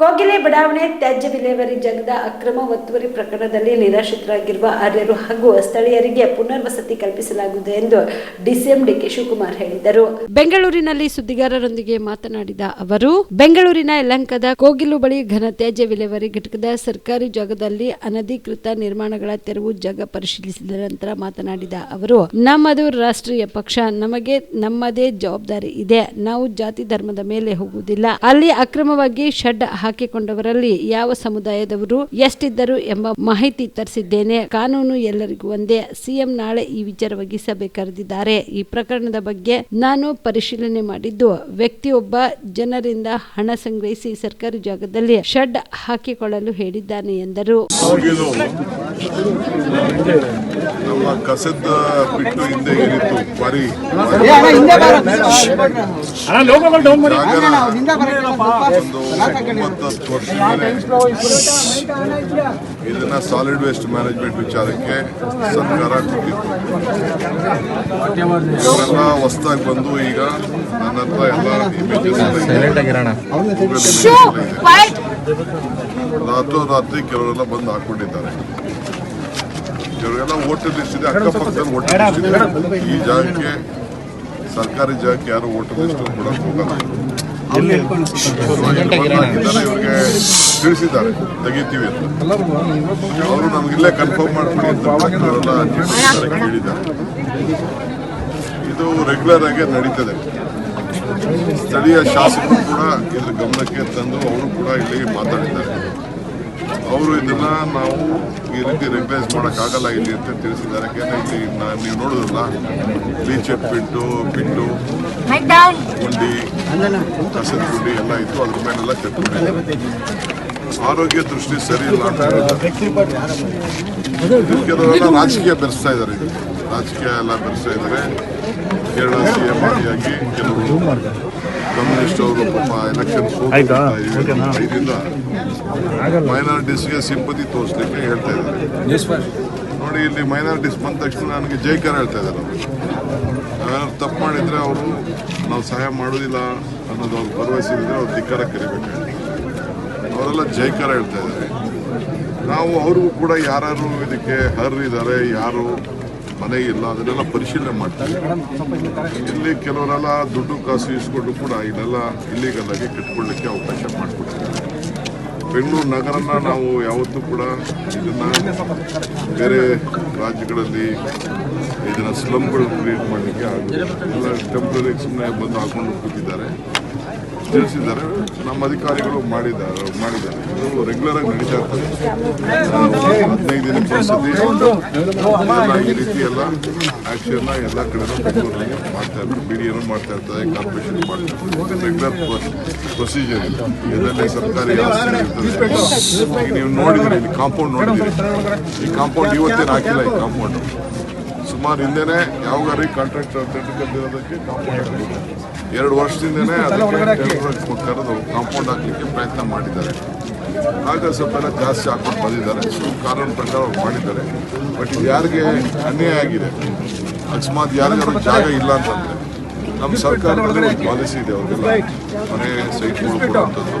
ಕೋಗಿಲೆ ಬಡಾವಣೆ ತ್ಯಾಜ್ಯ ವಿಲೇವಾರಿ ಜಗದ ಅಕ್ರಮ ಒತ್ತುವರಿ ಪ್ರಕರಣದಲ್ಲಿ ನಿರಾಶ್ರಿತರಾಗಿರುವ ಆರ್ಯರು ಹಾಗೂ ಸ್ಥಳೀಯರಿಗೆ ಪುನರ್ವಸತಿ ಕಲ್ಪಿಸಲಾಗುವುದು ಎಂದು ಡಿಸಿಎಂ ಡಿಕೆ ಶಿವಕುಮಾರ್ ಹೇಳಿದರು. ಬೆಂಗಳೂರಿನಲ್ಲಿ ಸುದ್ದಿಗಾರರೊಂದಿಗೆ ಮಾತನಾಡಿದ ಅವರು, ಬೆಂಗಳೂರಿನ ಯಲಂಕದ ಕೋಗಿಲು ಬಳಿ ಘನ ತ್ಯಾಜ್ಯ ವಿಲೇವಾರಿ ಘಟಕದ ಸರ್ಕಾರಿ ಜಾಗದಲ್ಲಿ ಅನಧಿಕೃತ ನಿರ್ಮಾಣಗಳ ತೆರವು ಜಾಗ ಪರಿಶೀಲಿಸಿದ ನಂತರ ಮಾತನಾಡಿದ ಅವರು, ನಮ್ಮದು ರಾಷ್ಟ್ರೀಯ ಪಕ್ಷ, ನಮಗೆ ನಮ್ಮದೇ ಜವಾಬ್ದಾರಿ ಇದೆ. ನಾವು ಜಾತಿ ಧರ್ಮದ ಮೇಲೆ ಹೋಗುವುದಿಲ್ಲ. ಅಲ್ಲಿ ಅಕ್ರಮವಾಗಿ ಶೆಡ್ ಹಾಕಿಕೊಂಡವರಲ್ಲಿ ಯಾವ ಸಮುದಾಯದವರು ಎಷ್ಟಿದ್ದರು ಎಂಬ ಮಾಹಿತಿ ತರಿಸಿದ್ದೇನೆ. ಕಾನೂನು ಎಲ್ಲರಿಗೂ ಒಂದೇ. ಸಿಎಂ ನಾಳೆ ಈ ವಿಚಾರವಾಗಿ ಸಭೆ ಕರೆದಿದ್ದಾರೆ. ಈ ಪ್ರಕರಣದ ಬಗ್ಗೆ ನಾನು ಪರಿಶೀಲನೆ ಮಾಡಿದ್ದು, ವ್ಯಕ್ತಿಯೊಬ್ಬ ಜನರಿಂದ ಹಣ ಸಂಗ್ರಹಿಸಿ ಸರ್ಕಾರಿ ಜಾಗದಲ್ಲಿ ಶೆಡ್ ಹಾಕಿಕೊಳ್ಳಲು ಹೇಳಿದ್ದಾನೆ ಎಂದರು. ನಮ್ಮ ಕಸದ ಬಿಟ್ಟು ಹಿಂದೆ ಏನಿತ್ತು? ಮಾಡಿ. ಒಂದು ಒಂಬತ್ತು ವರ್ಷ ಇದನ್ನ ಸಾಲಿಡ್ ವೇಸ್ಟ್ ಮ್ಯಾನೇಜ್ಮೆಂಟ್ ವಿಚಾರಕ್ಕೆ ಸರ್ಕಾರ ಕೊಟ್ಟಿತ್ತು. ಇವರೆಲ್ಲ ಹೊಸದಾಗಿ ಬಂದು ಈಗ ನನ್ನ ಹತ್ರ ಎಲ್ಲ ಇಮೇಜಸ್ ರಾತ್ರೋ ರಾತ್ರಿ ಕೆಲವರೆಲ್ಲ ಬಂದು ಹಾಕೊಂಡಿದ್ದಾರೆ ಇವರೆಲ್ಲ ವೋಟರ್ ಲಿಸ್ಟ್ ಇದೆ ಅಕ್ಕಪಕ್ಕದಲ್ಲಿ ವೋಟರ್ ಲಿಸ್ಟ್ ಇದೆ. ಈ ಜಾಗಕ್ಕೆ ಸರ್ಕಾರಿ ಜಾಗಕ್ಕೆ ಯಾರು ವೋಟರ್ ಲಿಸ್ಟ್ ಕೂಡ ಹೋಗಲ್ಲ. ಇವ್ರಿಗೆ ತಿಳಿಸಿದ್ದಾರೆ. ತೆಗಿತೀವಿ ಅಂತ. ಅವರು ನಮಗಿಲ್ಲೇ ಇಲ್ಲೇ ಕನ್ಫರ್ಮ್ ಮಾಡ್ಕೊಡಿ ಅಂತ ಅವರೆಲ್ಲ ಇದು ರೆಗ್ಯುಲರ್ ಆಗಿ ನಡೀತದೆ. ಸ್ಥಳೀಯ ಶಾಸಕರು ಕೂಡ ಇಲ್ಲಿ ಗಮನಕ್ಕೆ ತಂದು ಅವರು ಕೂಡ ಇಲ್ಲಿ ಮಾತಾಡಿದ್ದಾರೆ ಅವರು ಇದನ್ನ ನಾವು ಈ ರೀತಿ ರಿಪ್ಲೇಸ್ ಮಾಡೋಕ್ಕಾಗಲ್ಲ ಇಲ್ಲಿ ಅಂತ ತಿಳಿಸಿದ್ದಾರೆ. ಯಾಕೆಂದ್ರೆ ಇಲ್ಲಿ ನೀವು ನೋಡಿದ್ರಲ್ಲ ಬೀಚ್ ಪಿಟ್ಟು ಬಿಟ್ಟು ಗುಂಡಿ ಕಸದ ಗುಂಡಿ ಎಲ್ಲ ಇತ್ತು. ಅದ್ರ ಮೇಲೆಲ್ಲ ಕೆತ್ಕೊಂಡಿದ್ದಾರೆ ಆರೋಗ್ಯ ದೃಷ್ಟಿ ಸರಿ ಇಲ್ಲ ಅಂತ ಹೇಳಿದ್ದಾರೆ. ಕೆಲವರೆಲ್ಲ ರಾಜಕೀಯ ಬೆರೆಸ್ತಾ ಇದ್ದಾರೆ ಇದು ರಾಜಕೀಯ ಎಲ್ಲ ಬೆರೆಸ್ತಾ ಇದ್ದಾರೆ. ಕೇರಳ ಸಿ ಎಂ ಆಗಿ ಕೆಲವರು ಕಮ್ಯುನಿಸ್ಟ್ ಅವರು ಪಾಪ ಎಲೆಕ್ಷನ್? ಇದರಿಂದ ಮೈನಾರಿಟೀಸ್ಗೆ ಸಿಂಪತಿ ತೋರಿಸ್ಲಿಕ್ಕೆ ಹೇಳ್ತಾ ಇದ್ದಾರೆ. ನೋಡಿ ಇಲ್ಲಿ ಮೈನಾರಿಟೀಸ್ ಬಂದ ತಕ್ಷಣ ನನಗೆ ಜೈಕಾರ ಹೇಳ್ತಾ ಇದ್ದಾರೆ ಅವರು. ನಾವೇನಾದ್ರು ತಪ್ಪು ಮಾಡಿದರೆ ಅವರು ನಾವು ಸಹಾಯ ಮಾಡೋದಿಲ್ಲ ಅನ್ನೋದು ಅವ್ರು ಭರವಸೆ ಇದ್ದರೆ ಅವ್ರು ಧಿಕ್ಕಾರ ಕರಿಬೇಕು. ಅವರೆಲ್ಲ ಜೈಕಾರ ಹೇಳ್ತಾ ಇದ್ದಾರೆ. ನಾವು ಅವ್ರಿಗೂ ಕೂಡ ಯಾರು ಇದಕ್ಕೆ ಹರ್ರಿದ್ದಾರೆ ಯಾರು ಮನೆ ಇಲ್ಲ, ಅದನ್ನೆಲ್ಲ ಪರಿಶೀಲನೆ ಮಾಡ್ತೀವಿ. ಇಲ್ಲಿ ಕೆಲವರೆಲ್ಲ ದುಡ್ಡು ಕಾಸು ಇಸ್ಕೊಂಡು ಕೂಡ ಇಲ್ಲೆಲ್ಲ ಇಲ್ಲಿಗೆಲ್ಲ ಕಟ್ಕೊಳ್ಳಿಕ್ಕೆ ಅವಕಾಶ ಮಾಡಿಕೊಡ್ತಾರೆ ಬೆಂಗಳೂರು ನಗರನ ನಾವು ಯಾವತ್ತೂ ಕೂಡ ಇದನ್ನು ಬೇರೆ ರಾಜ್ಯಗಳಲ್ಲಿ ಇದನ್ನು ಸ್ಲಮ್ಗಳು ಕ್ರಿಯೇಟ್ ಮಾಡಲಿಕ್ಕೆ ಆಗುತ್ತೆ ಎಲ್ಲ ಟೆಂಪ್ರರಿ ಸುಮ್ಮನೆ ಬಂದು ಹಾಕೊಂಡು ಕೂತಿದ್ದಾರೆ. ತಿಳಿಸಿದ್ದಾರೆ. ನಮ್ಮ ಅಧಿಕಾರಿಗಳು ಮಾಡಿದ್ದಾರೆ ಮಾಡಿದ್ದಾರೆ. ಇದು ರೆಗ್ಯುಲರ್ ಆಗಿ ನಡೀತಾ ಇರ್ತದೆ ಹದಿನೈದು ಒಂದ್ಸತಿ ಎಲ್ಲ ಈ ರೀತಿ ಎಲ್ಲ ಆಕ್ಷನ್ ಎಲ್ಲ ಬೆಂಗಳೂರಲ್ಲಿ ಮಾಡ್ತಾ ಇರ್ತಾರೆ ಬಿ ಡಿ ಮಾಡ್ತಾ ಇರ್ತದೆ ಕಾರ್ಪೊರೇಷನ್ ಮಾಡ್ತಾ ಇರ್ತಾರೆ. ರೆಗ್ಯುಲರ್ ಪ್ರೊಸೀಜರ್ ಇದೆ. ಇದರಲ್ಲಿ ಸರ್ಕಾರಿ ಆಸ್ತಿ ನೀವು ನೋಡಿದ್ರಿ, ಇಲ್ಲಿ ಕಾಂಪೌಂಡ್ ನೋಡಿದ್ರಿ. ಈ ಕಾಂಪೌಂಡ್ ಇವತ್ತೇನು ಹಾಕಿಲ್ಲ ಈ ಕಾಂಪೌಂಡ್ ಸುಮಾರು ಹಿಂದೆನೆ ಯಾವಾಗ ಕಾಂಟ್ರಾಕ್ಟ್ ತೆಗೆದುಕೊಂಡಿರೋದಕ್ಕೆ ಕಾಂಪೌಂಡ್ ಎರಡು ವರ್ಷದಿಂದನೇ ಅದಕ್ಕೆ ಟೆಂಡರ್ ಕರೆದು ಕಾಂಪೌಂಡ್ ಹಾಕಲಿಕ್ಕೆ ಪ್ರಯತ್ನ ಮಾಡಿದ್ದಾರೆ. ಆಗ ಸ್ವಲ್ಪ ಎಲ್ಲ ಜಾಸ್ತಿ ಹಾಕೊಂಡು ಬಂದಿದ್ದಾರೆ. ಸೊ ಕಾನೂನು ಪ್ರಕಾರ ಅವ್ರು ಮಾಡಿದ್ದಾರೆ. ಬಟ್ ಇದು ಯಾರಿಗೆ ಅನ್ಯಾಯ ಆಗಿದೆ? ಅಕಸ್ಮಾತ್ ಯಾರಿಗಾದ್ರೂ ಜಾಗ ಇಲ್ಲ ಅಂತಂದ್ರೆ. ನಮ್ಮ ಸರ್ಕಾರದಲ್ಲಿ ಒಂದು ಪಾಲಿಸಿ ಇದೆ ಅವ್ರಿಗೆಲ್ಲ ಮನೆ ಸೈಟ್ ಕೊಡುವಂಥದ್ದು.